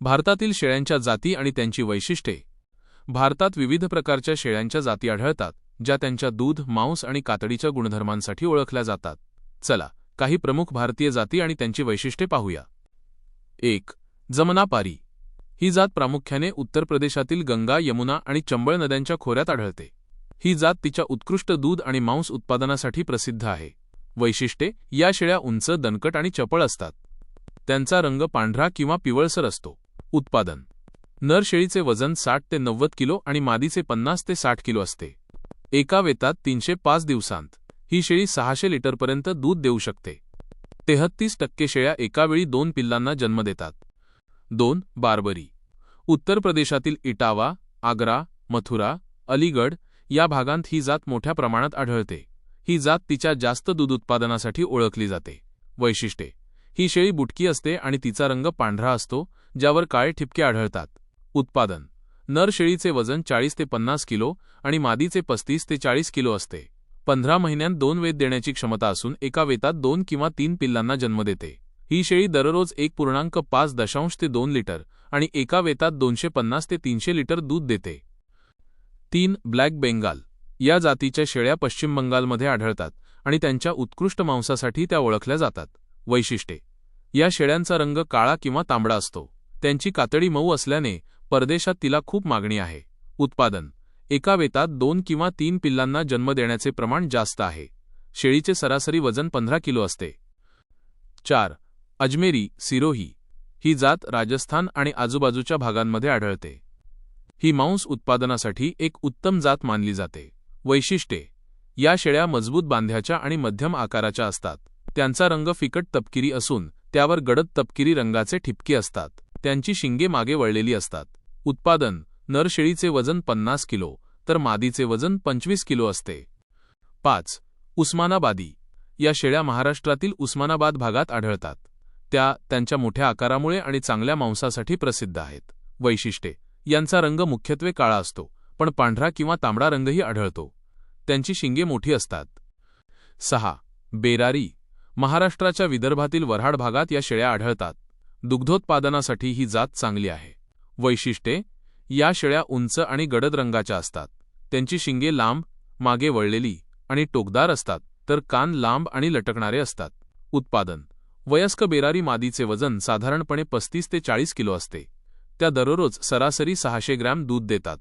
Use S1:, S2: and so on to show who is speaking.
S1: भारतातील शेळ्यांच्या जाती आणि त्यांची वैशिष्ट्ये. भारतात विविध प्रकारच्या शेळ्यांच्या जाती आढळतात ज्या त्यांच्या दूध मांस आणि कातडीच्या गुणधर्मांसाठी ओळखल्या जातात. चला काही प्रमुख भारतीय जाती आणि त्यांची वैशिष्ट्ये पाहूया. एक जमनापारी ही जात प्रामुख्याने उत्तर प्रदेशातील गंगा यमुना आणि चंबळ नद्यांच्या खोऱ्यात आढळते. ही जात तिच्या उत्कृष्ट दूध आणि मांस उत्पादनासाठी प्रसिद्ध आहे. वैशिष्ट्ये या शेळ्या उंच दणकट आणि चपळ असतात. त्यांचा रंग पांढरा किंवा पिवळसर असतो. उत्पादन. नर शेळीचे वजन साठ ते नव्वद किलो आणि मादीचे पन्नास ते साठ किलो असते. एका वेतात तीनशे पाच दिवसांत. ही शेळी सहाशे लिटरपर्यंत दूध देऊ शकते. तेहत्तीस टक्के शेळ्या एकावेळी दोन पिल्लांना जन्म देतात. दोन बार्बरी. उत्तर प्रदेशातील इटावा आग्रा मथुरा अलीगड या भागांत ही जात मोठ्या प्रमाणात आढळते. ही जात तिच्या जास्त दूध उत्पादनासाठी ओळखली जाते. वैशिष्ट्ये. ही शेळी बुटकी असते आणि तिचा रंग पांढरा असतो ज्यावर काळे ठिपके आढळतात. उत्पादन. नर शेळीचे वजन चाळीस ते पन्नास किलो आणि मादीचे पस्तीस ते चाळीस किलो असते. पंधरा महिन्यांत दोन वेद देण्याची क्षमता असून एका वेतात दोन किंवा तीन पिल्लांना जन्म देते. ही शेळी दररोज एक पूर्णांक पाच दशांश ते दोन लिटर आणि एका वेतात दोनशे पन्नास ते तीनशे लिटर दूध देते. तीन ब्लॅक बेंगाल. या जातीच्या शेळ्या पश्चिम बंगालमध्ये आढळतात आणि त्यांच्या उत्कृष्ट मांसासाठी त्या ओळखल्या जातात. वैशिष्ट्ये. या शेळ्यांचा रंग काळा किंवा तांबडा असतो. त्यांची कातडी मऊ असल्याने परदेशात तिला खूप मागणी आहे. उत्पादन. एका वेतात दोन किंवा तीन पिल्लांना जन्म देण्याचे प्रमाण जास्त आहे. शेळीचे सरासरी वजन पंधरा किलो असते. चार. अजमेरी सिरोही. ही जात राजस्थान आणि आजूबाजूच्या भागांमध्ये आढळते. ही मांस उत्पादनासाठी एक उत्तम जात मानली जाते. वैशिष्ट्ये. या शेळ्या मजबूत बांध्याच्या आणि मध्यम आकाराच्या असतात. त्यांचा रंग फिकट तपकिरी असून त्यावर गडद तपकिरी रंगाचे ठिपके असतात. त्यांची शिंगे मागे वळलेली असतात. उत्पादन नरशेळीचे वजन पन्नास किलो तर मादीचे वजन पंचवीस किलो असते. पाच उस्मानाबादी. या शेळ्या महाराष्ट्रातील उस्मानाबाद भागात आढळतात. त्या त्यांच्या मोठ्या आकारामुळे आणि चांगल्या मांसासाठी प्रसिद्ध आहेत. वैशिष्ट्ये यांचा रंग मुख्यत्वे काळा असतो पण पांढरा किंवा तांबडा रंगही आढळतो. त्यांची शिंगे मोठी असतात. सहा बेरारी. महाराष्ट्राच्या विदर्भातील वऱ्हाड भागात या शेळ्या आढळतात. दुग्धोत्पादनासाठी ही जात चांगली आहे. वैशिष्ट्ये या शेळ्या उंच आणि गडद रंगाच्या असतात. त्यांची शिंगे लांब मागे वळलेली आणि टोकदार असतात तर कान लांब आणि लटकणारे असतात. उत्पादन. वयस्क बेरारी मादीचे वजन साधारणपणे पस्तीस ते चाळीस किलो असते. त्या दररोज सरासरी सहाशे ग्रॅम दूध देतात.